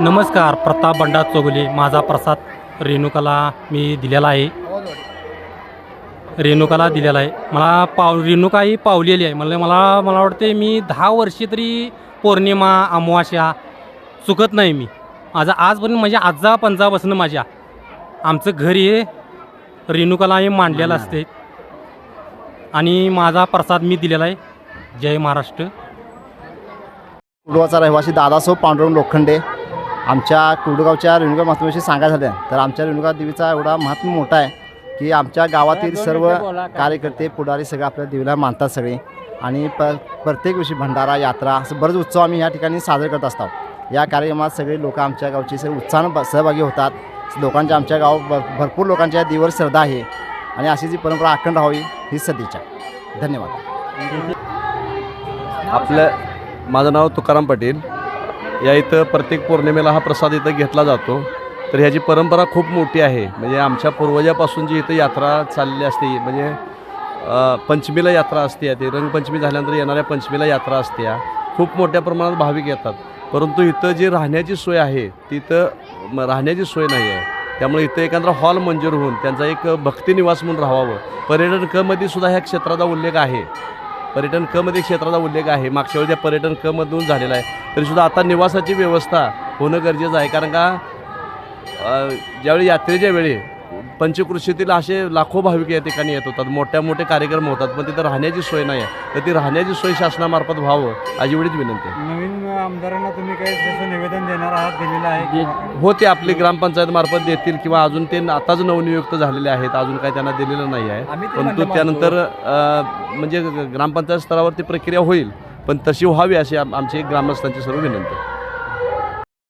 नमस्कार प्रताप बंडा चोगले. माझा प्रसाद रेणुकाला मी दिलेला आहे. रेणुकाला दिलेला आहे. मला पाव रेणुका ही पावलेली आहे. मला मला मला वाटते मी दहा वर्षे तरी पौर्णिमा अमावास्या चुकत नाही मी. माझा आजपर्यंत माझ्या आजा पंजापासून माझ्या. आमचं घर हे रेणुकाला हे मांडलेलं असते आणि माझा प्रसाद मी दिलेला आहे. जय महाराष्ट्र. कुडगावचा रहिवासी दादासाहेब पांडुरंग लोखंडे. आमच्या कुडगावच्या रेणुका मातृविषयी सांगायचं झालं तर आमच्या रेणुका देवीचा एवढा महात्मा मोठा आहे की आमच्या गावातील सर्व कार्यकर्ते पुढारी सगळे आपल्या देवीला मानतात सगळे. आणि प प्रत्येक वर्षी भंडारा यात्रा असं बरेच उत्सव आम्ही या ठिकाणी साजरे करत असतो. या कार्यक्रमात सगळे लोक आमच्या गावचे सगळे उत्साहानं सहभागी होतात. लोकांच्या आमच्या गाव भरपूर लोकांच्या या देवीवर श्रद्धा आहे. आणि अशी जी परंपरा अखंड राहावी ही सदिच्छा धन्यवाद. आपलं माझं नाव तुकाराम पाटील. या इथं प्रत्येक पौर्णिमेला हा प्रसाद इथं घेतला जातो. तर ह्याची परंपरा खूप मोठी आहे. म्हणजे आमच्या पूर्वजापासून जी इथं यात्रा चाललेली असते म्हणजे पंचमीला यात्रा असते ते रंगपंचमी झाल्यानंतर येणाऱ्या पंचमीला यात्रा असते. या खूप मोठ्या प्रमाणात भाविक येतात. परंतु इथं जी राहण्याची सोय आहे तिथं राहण्याची सोय नाही आहे त्यामुळे इथं एखादा हॉल मंजूर होऊन त्यांचा एक भक्तिनिवास म्हणून राहावं. पर्यटन कमध्ये सुद्धा ह्या क्षेत्राचा उल्लेख आहे. पर्यटन क मध्ये क्षेत्राचा उल्लेख आहे. मागच्या वेळी त्या पर्यटन क मधून झालेला आहे तरीसुद्धा आता निवासाची व्यवस्था होणं गरजेचं आहे. कारण का ज्यावेळी यात्रेच्या वेळी पंचकृषीतील असे लाखो भाविक या ठिकाणी येत होतात. मोठ्या मोठे कार्यक्रम होतात पण तिथं राहण्याची सोय नाही आहे तर ती राहण्याची सोय शासनामार्फत व्हावं आज एवढीच विनंती आहे. नवीन आमदारांना तुम्ही काही जसं निवेदन देणार आहात दिलेलं आहे हो ते आपली ग्रामपंचायत मार्फत देतील किंवा अजून ते आताच नवनियुक्त झालेले आहेत अजून काही त्यांना दिलेलं नाही आहे. आम्ही ते परंतु त्यानंतर अ, म्हणजे ग्रामपंचायत स्तरावरती प्रक्रिया होईल पण तशी व्हावी अशी आम- आमची ग्रामस्थांची सर्व विनंती आहे.